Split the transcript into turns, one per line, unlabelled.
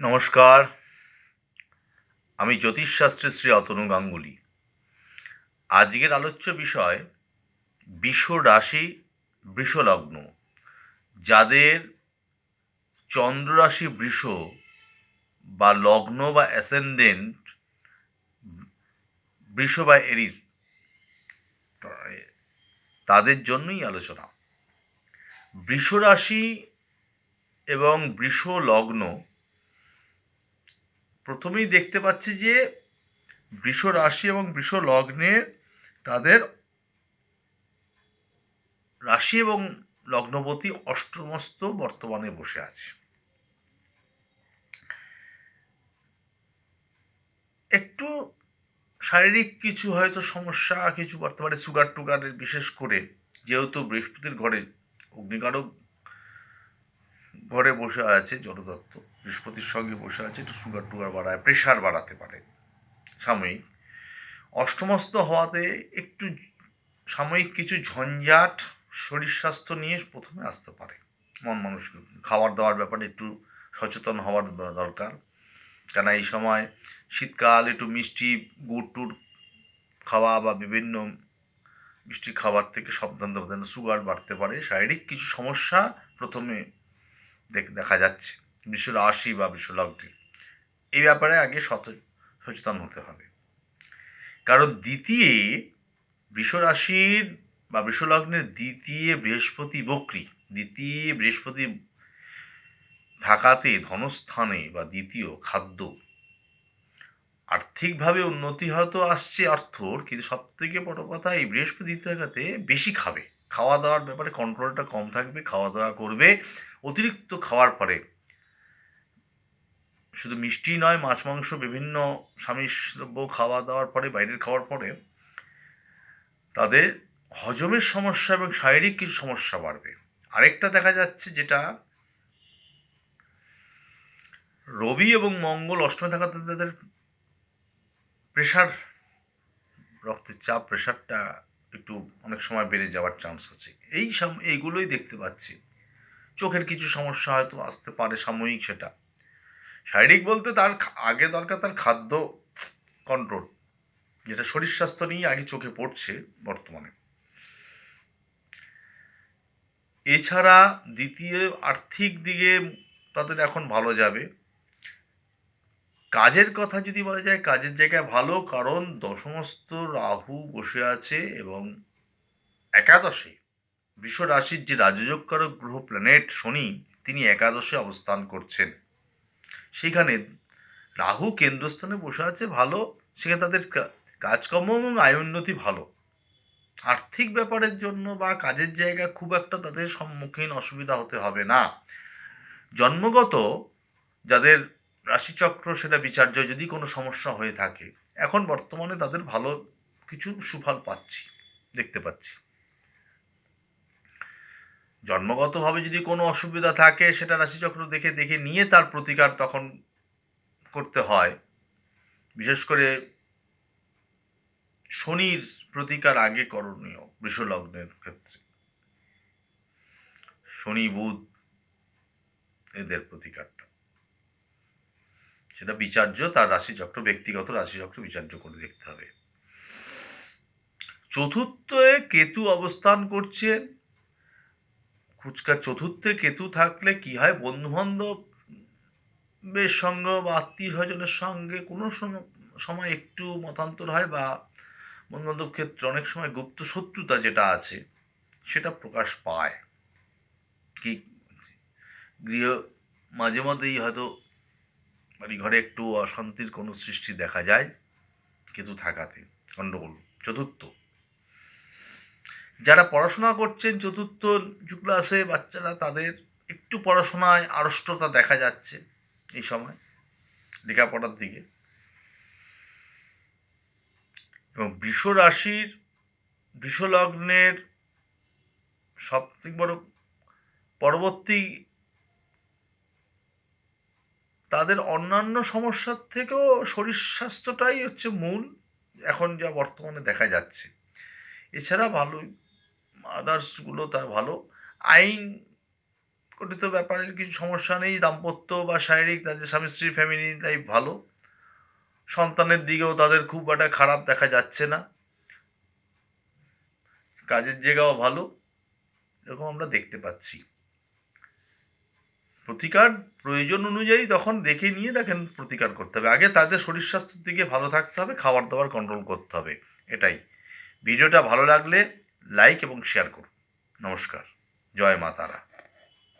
নমস্কার। আমি জ্যোতিষশাস্ত্রের শ্রী অতনু গাঙ্গুলি। আজকের আলোচ্য বিষয় বিষ রাশি বৃষলগ্ন যাদের চন্দ্ররাশি বৃষ বা লগ্ন বা অ্যাসেন্ডেন্ট বৃষ বা এরিস তাদের জন্যই আলোচনা। বৃষ রাশি এবং বৃষ লগ্ন প্রথমেই দেখতে পাচ্ছি যে বৃষ রাশি এবং বৃষ লগ্নে তাদের রাশি এবং লগ্নপতি অষ্টমস্ত বর্তমানে বসে আছে। একটু শারীরিক কিছু হয়তো সমস্যা, কিছু বর্তমানে সুগার টুগারের বিশেষ করে, যেহেতু বৃহস্পতির ঘরে অগ্নিকারক ঘরে বসে আছে জলদত্ত। বৃহস্পতির সঙ্গে বসে আছে, একটু সুগার টুগার বাড়ায় প্রেশার বাড়াতে পারে। সাময়িক। অষ্টমস্ত হওয়াতে একটু সাময়িক কিছু ঝঞ্ঝাট শরীর স্বাস্থ্য নিয়ে প্রথমে আসতে পারে। মন মানুষ খাবার দাওয়ার ব্যাপারে একটু সচেতন হওয়ার দরকার। কেন এই সময় শীতকাল, একটু মিষ্টি, গুড় টুড় খাওয়া বা বিভিন্ন মিষ্টি খাবার থেকে সাবধান সুগার বাড়তে পারে। শারীরিক কিছু সমস্যা প্রথমে দেখা যাচ্ছে। বিশ্ব রাশি বা বিশ্ব লগ্নে এই ব্যাপারে আগে সত, সচেতন হতে হবে। কারণ দ্বিতীয় রাশির বা বৃষলগ্নের দ্বিতীয় বৃহস্পতি বক্রী, দ্বিতীয় বৃহস্পতি থাকাতে ধনস্থানে বা দ্বিতীয় খাদ্য আর্থিকভাবে উন্নতি হয়তো আসছে অর্থর, কিন্তু সব থেকে বড় কথা এই বৃহস্পতি থাকাতে বেশি খাবে। খাওয়া দাওয়ার ব্যাপারে কন্ট্রোলটা কম থাকবে খাওয়া দাওয়া করবে, অতিরিক্ত খাওয়ার পরে। শুধু মিষ্টি নয়, মাছ, মাংস, বিভিন্ন স্বামীদ্রব্য খাওয়া দাওয়ার পরে, বাইরের খাওয়ার পরে, তাদের হজমের সমস্যা এবং শারীরিক কিছু সমস্যা বাড়বে। আরেকটা দেখা যাচ্ছে যেটা, রবি এবং মঙ্গল অষ্টমে থাকাতে তাদের প্রেশার রক্তের চাপ প্রেশারটা একটু অনেক সময় বেড়ে যাওয়ার চান্স আছে। এই এইগুলোই দেখতে পাচ্ছি। চোখের কিছু সমস্যা হয়তো আসতে পারে সাময়িক সেটা। শারীরিক বলতে তার আগে দরকার তার খাদ্য কন্ট্রোল যেটা শরীর স্বাস্থ্য নিয়ে আগে চোখে পড়ছে বর্তমানে। এছাড়া দ্বিতীয় আর্থিক দিকে তাদের এখন ভালো যাবে। কাজের কথা যদি বলা যায়, কাজের জায়গায় ভালো, কারণ দশমস্ত রাহু বসে আছে এবং একাদশে বৃষ রাশির যে রাজযোগকারক গ্রহ প্ল্যানেট শনি, তিনি একাদশে অবস্থান করছেন। সেখানে রাহু কেন্দ্রস্থানে বসে আছে ভালো, সেখানে তাদের কাজকর্ম এবং আয় উন্নতি ভালো। আর্থিক ব্যাপারের জন্য বা কাজের জায়গা খুব একটা তাদের সম্মুখীন অসুবিধা হতে হবে না। জন্মগত যাদের রাশিচক্র, সেটা বিচার্য, যদি কোনো সমস্যা হয়ে থাকে, এখন বর্তমানে তাদের ভালো কিছু সুফল পাচ্ছি, দেখতে পাচ্ছি। জন্মগতভাবে যদি কোনো অসুবিধা থাকে, সেটা রাশিচক্র দেখে দেখে নিয়ে তার প্রতিকার তখন করতে হয়। বিশেষ করে শনির প্রতিকার আগে করণীয়, বৃষলগ্নের ক্ষেত্রে। শনি, বুধ, এদের প্রতিকারটা। সেটা বিচার্য, তার রাশিচক্র ব্যক্তিগত রাশিচক্র বিচার্য করে দেখতে হবে। চতুর্থে কেতু অবস্থান করছে। কুচকা চতুর্থে কেতু থাকলে কি হয়? বন্ধু বান্ধবের সঙ্গে বা আত্মীয় স্বজনের সঙ্গে কোনো সময় একটু মতান্তর হয় বা বন্ধু বান্ধব ক্ষেত্রে অনেক সময় গুপ্ত শত্রুতা যেটা আছে, সেটা প্রকাশ পায়। কি? গৃহ মাঝে মধ্যেই হয়তো বাড়ি ঘরে একটু অশান্তির কোনো সৃষ্টি দেখা যায় কেতু থাকাতে গণ্ডগোল চতুর্থ, যারা পড়াশোনা করছেন, চতুর্থ ক্লাসে বাচ্চারা, তাদের একটু পড়াশোনায় আড়ষ্টতা দেখা যাচ্ছে এই সময়, লেখাপড়ার দিকে। এবং বৃষ রাশির বৃষলগ্নের সবথেকে বড় পরবর্তী তাদের অন্যান্য সমস্যার থেকেও শরীর স্বাস্থ্যটাই হচ্ছে মূল, এখন যা বর্তমানে দেখা যাচ্ছে। এছাড়া ভালোই আদার্সগুলো তার ভালো। আইন গঠিত ব্যাপারের কিছু সমস্যা নেই, দাম্পত্য বা শারীরিক, তাদের স্বামী স্ত্রীর ফ্যামিলি লাইফ ভালো। সন্তানের দিকেও তাদের খুব একটা খারাপ দেখা যাচ্ছে না। কাজের জায়গাও ভালো, এরকম আমরা দেখতে পাচ্ছি। প্রতিকার প্রয়োজন অনুযায়ী তখন দেখে নিয়ে দেখেন প্রতিকার করতে হবে। আগে তাদের শরীর স্বাস্থ্যের দিকে ভালো থাকতে হবে, খাবার দাবার কন্ট্রোল করতে হবে। এটাই। ভিডিওটা ভালো লাগলে লাইক এবং শেয়ার করুন। নমস্কার। জয় মা তারা।